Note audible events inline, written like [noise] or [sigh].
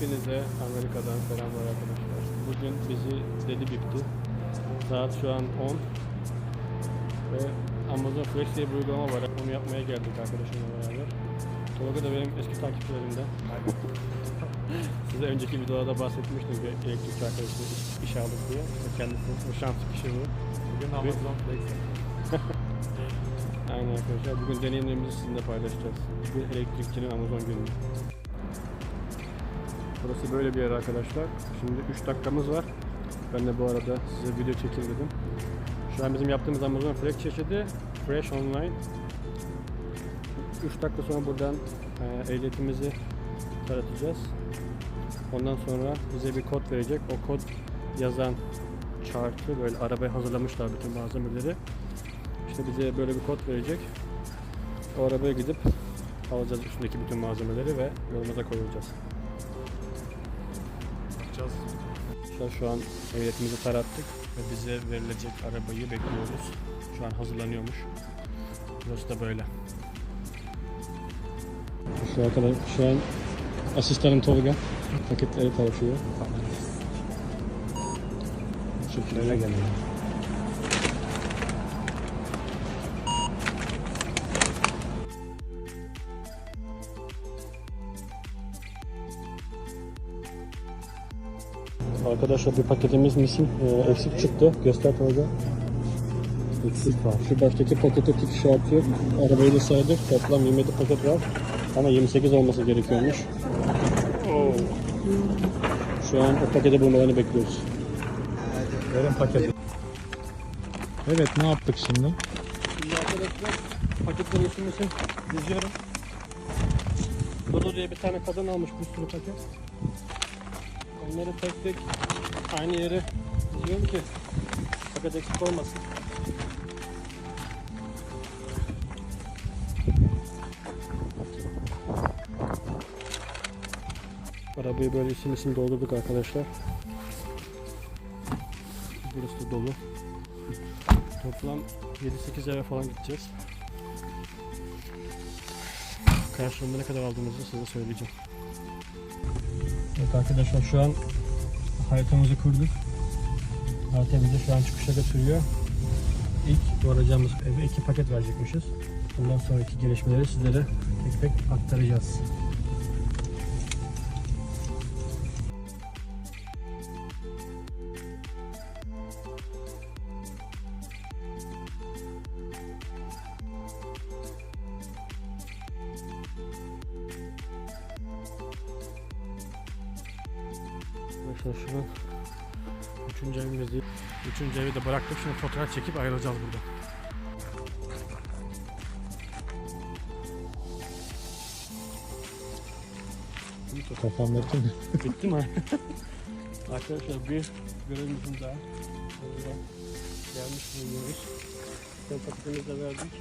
Hepinize Amerika'dan selamlar arkadaşlar. Bugün bizi deli bipti. Saat şu an 10. Ve Amazon Flex diye bir uygulama var. Onu yapmaya geldik arkadaşımla beraber. Tolga da benim eski takipçilerimden. [laughs] Size önceki videolarda bahsetmiştim bir elektrikçi arkadaşım iş, iş aldık diye. İşte kendisi bu şans kişi bu. Bugün Amazon Flex. [laughs] Aynen arkadaşlar. Bugün deneyimlerimizi sizinle paylaşacağız. Bir elektrikçinin Amazon günü. Burası böyle bir yer arkadaşlar. Şimdi 3 dakikamız var. Ben de bu arada size video çekeyim dedim. Şu an bizim yaptığımız Amazon Flex çeşidi Fresh Online. 3 dakika sonra buradan e, ehliyetimizi taratacağız. Ondan sonra bize bir kod verecek. O kod yazan chartı böyle arabaya hazırlamışlar bütün malzemeleri. İşte bize böyle bir kod verecek. O arabaya gidip alacağız üstündeki bütün malzemeleri ve yolumuza koyulacağız. Yapacağız. Şu an ehliyetimizi tarattık ve bize verilecek arabayı bekliyoruz. Şu an hazırlanıyormuş. Burası da böyle. Şu an, kadar, şu an asistanım Tolga paketleri taratıyor. Bu şekilde geliyor. Arkadaşlar bir paketimiz misin e, eksik çıktı. Göster Tolga. Eksik var. Şu baştaki pakete tik işareti yok. Arabayı da saydık. Toplam 27 paket var. Ama 28 olması gerekiyormuş. Şu an o paketi bulmalarını bekliyoruz. Verin paketi. Evet ne yaptık şimdi? Şimdi arkadaşlar paketleri isim isim diziyorum. Dodo diye bir tane kadın almış bir sürü paket. Onları tek tek aynı yere diziyorum ki paket eksik olmasın. Arabayı böyle isim isim doldurduk arkadaşlar. Burası da dolu. Toplam 7-8 eve falan gideceğiz. Karşılığında ne kadar aldığımızı size söyleyeceğim. Evet arkadaşlar şu an haritamızı kurduk. Harita bizi şu an çıkışa götürüyor. İlk varacağımız eve iki paket verecekmişiz. Bundan sonraki gelişmeleri sizlere tek tek aktaracağız. Arkadaşlar şu an üçüncü evimizdeyiz. Üçüncü evi de bıraktık. Şimdi fotoğraf çekip ayrılacağız burada. Kafam bitti mi? Bitti [laughs] mi? Arkadaşlar bir görevimizin daha gelmiş bulunuyoruz. De verdik.